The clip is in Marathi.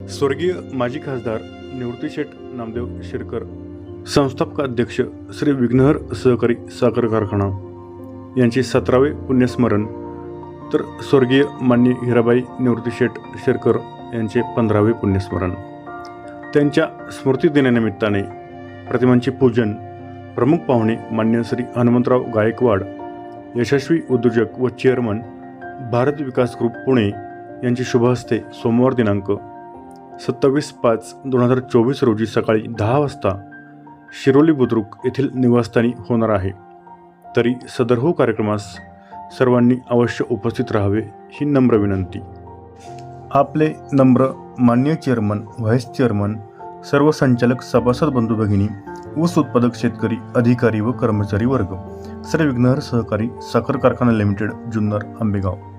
स्वर्गीय माजी खासदार निवृत्तीशेठ नामदेव शिरकर संस्थापक अध्यक्ष श्री विघ्नहर सहकारी साखर कारखाना यांचे सतरावे पुण्यस्मरण तर स्वर्गीय मान्य हिराबाई निवृत्तीशेठ शिरकर यांचे पंधरावे पुण्यस्मरण. त्यांच्या स्मृतिदिनानिमित्ताने प्रतिमांचे पूजन प्रमुख पाहुणे मान्य श्री हनुमंतराव गायकवाड यशस्वी उद्योजक व चेअरमन भारत विकास ग्रुप पुणे यांचे शुभ हस्ते सोमवार दिनांक सत्तावीस पाच दोन हजार चोवीस रोजी सकाळी दहा वाजता शिरोली बुद्रुक येथील निवासस्थानी होणार आहे. तरी सदर हो कार्यक्रमास सर्वांनी अवश्य उपस्थित राहावे ही नम्र विनंती. आपले नम्र मान्य चेअरमन व्हाईस चेअरमन सर्व संचालक सभासद बंधू भगिनी ऊस उत्पादक शेतकरी अधिकारी व कर्मचारी वर्ग सर्व विघ्नहर सहकारी साखर कारखाना लिमिटेड जुन्नर आंबेगाव.